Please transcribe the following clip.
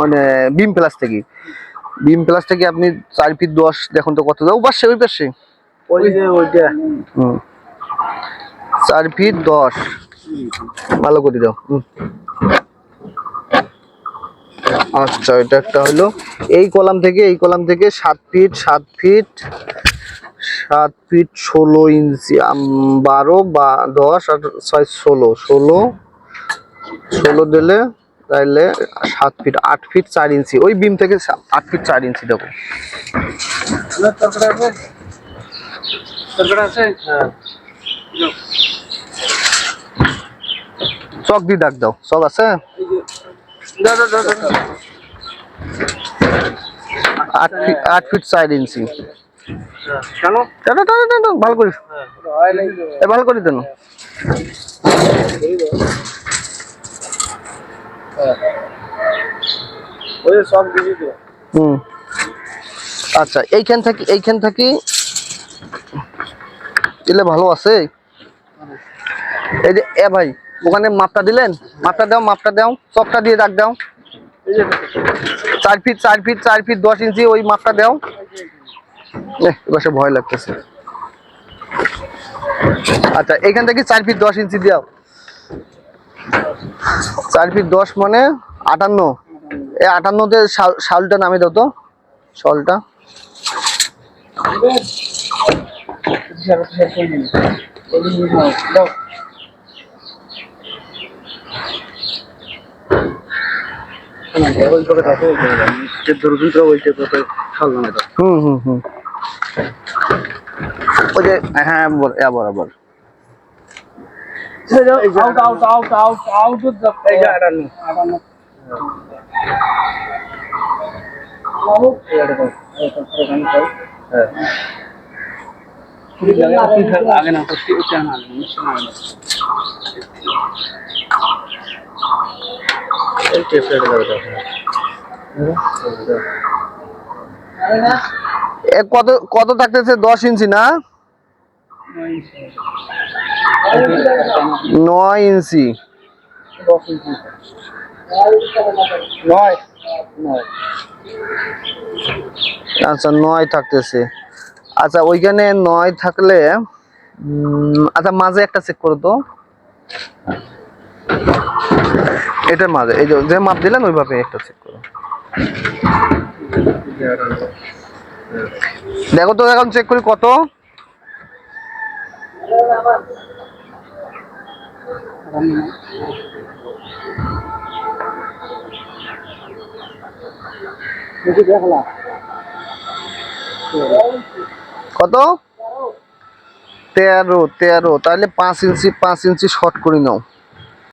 মানে beam plus থেকে। Beam plus থেকে আপনি চার ফিট দশ দেখুন তো কত। ও পাশে ওই পাশে। ওই যে ওইটা। চার ফিট দশ। ভালো করে দাও। আচ্ছা এটা একটা হলো। এই কলাম থেকে এই কলাম থেকে সাত ফিট সাত ফিট সাত ফিট ষোলো ইঞ্চি বারো বা দশ আর ছয় ষোলো। ষোলো ষোলো দিলে তাইলে সাত ফিট আট ফিট চার ইঞ্চি। ওই বিম থেকে আট ফিট চার ইঞ্চি দেবো। চক দিয়ে ডাক দাও। চক আছে? আট ফিট ফিট চার ইঞ্চি। কেন ভালো করে ভালো করে দেন ওই সব দিবি তো হুম। আচ্ছা এইখান থেকে এইখান থেকে দিলে ভালো আছে? এই যে এ ভাই ওখানে মাপটা দিলেন? মাপটা দাও মাপটা দাও চকটা দিয়ে দাগ দাও। চার ফিট চার ফিট চার ফিট দশ ইঞ্চি ওই মাপটা দাও। এবার ভয় লাগতেছে। আচ্ছা এখান থেকে চার ফিট দশ ইঞ্চি দাও চার ফিট দশ মানে আটান্ন। এই আটান্নতে শাল- শালটা নামে দাও তো শলটা। হুম হুম হুম। ওই যে হ্যাঁ বর আবার আবার out out out out out এই যে কত কত থাকতেছে? দশ ইঞ্চি না? নয় ইঞ্চি। আচ্ছা নয় থাকতেছে। আচ্ছা ওইখানে নয় থাকলে আচ্ছা মাঝে একটা চেক করো তো। এটা মাঝে এই যে মাপ দিলেন ওইভাবে একটা চেক করো। দেখো তো এখন চেক করি কত? কত? তেরো তেরো। তাহলে পাঁচ ইঞ্চি পাঁচ ইঞ্চি শর্ট করে নাও।